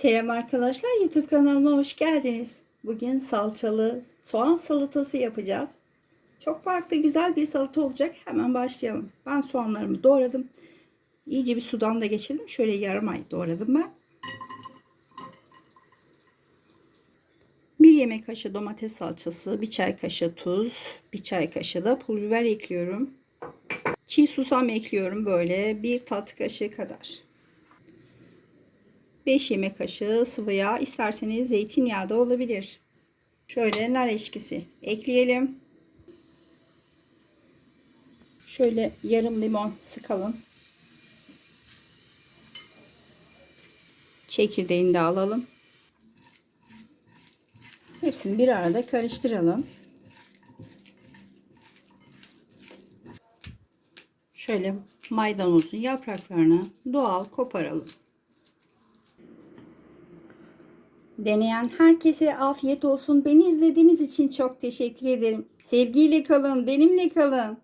Selam arkadaşlar YouTube kanalıma hoş geldiniz. Bugün salçalı soğan salatası yapacağız. Çok farklı güzel bir salata olacak. Hemen başlayalım. Ben soğanlarımı doğradım. İyice bir sudan da geçirdim. Şöyle yarım ay doğradım ben. Bir yemek kaşığı domates salçası, bir çay kaşığı tuz, bir çay kaşığı da pul biber ekliyorum. Çiğ susam ekliyorum böyle bir tat kaşığı kadar. 5 yemek kaşığı sıvı yağ isterseniz zeytinyağı da olabilir. Şöyle nar eşkisi ekleyelim. Şöyle yarım limon sıkalım. Çekirdeğini de alalım. Hepsini bir arada karıştıralım. Şöyle maydanozun yapraklarını doğal koparalım. Deneyen herkese afiyet olsun. Beni izlediğiniz için çok teşekkür ederim. Sevgiyle kalın, benimle kalın.